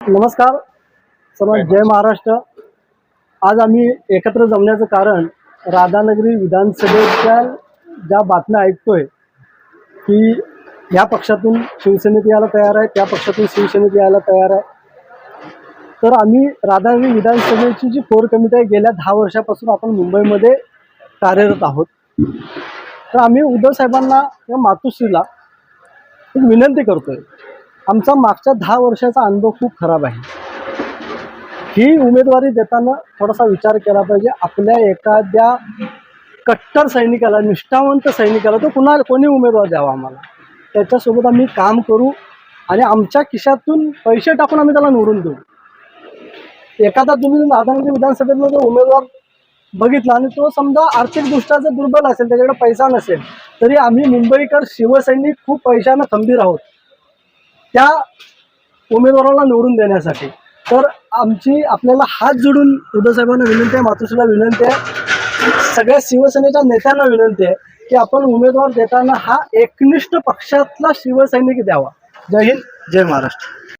नमस्कार. सर्व जय महाराष्ट्र. आज आम्ही एकत्र जमण्याचं कारण राधानगरी विधानसभेच्या ज्या बातम्या ऐकतोय की ह्या पक्षातून शिवसेनेत यायला तयार आहे त्या पक्षातून शिवसेनेत यायला तयार आहे. तर आम्ही राधानगरी विधानसभेची जी कोर कमिटी आहे गेल्या दहा वर्षापासून आपण मुंबईमध्ये कार्यरत आहोत. तर आम्ही उद्धव साहेबांना किंवा मातुश्रीला एक विनंती करतोय आमचा मागच्या दहा वर्षाचा अनुभव खूप खराब आहे. ही उमेदवारी देताना थोडासा विचार केला पाहिजे. आपल्या एखाद्या कट्टर सैनिकाला निष्ठावंत सैनिकाला तो कुणा कोणी उमेदवार द्यावा आम्हाला? त्याच्यासोबत आम्ही काम करू आणि आमच्या खिशातून पैसे टाकून आम्ही त्याला निवडून देऊ. एखादा तुम्ही राधानगरी विधानसभेतला जो उमेदवार बघितला आणि तो समजा आर्थिकदृष्ट्या जर दुर्बल असेल त्याच्याकडे पैसा नसेल तरी आम्ही मुंबईकर शिवसैनिक खूप पैशानं खंबीर आहोत. त्या उमेदवाराला निवडून देण्यासाठी. तर आमची आपल्याला हात जोडून उद्धवसाहेबांना विनंती आहे मातोश्रीला विनंती आहे. सगळ्या शिवसेनेच्या नेत्यांना विनंती आहे की आपण उमेदवार देताना हा एकनिष्ठ पक्षातला शिवसैनिक द्यावा. जय हिंद जय महाराष्ट्र.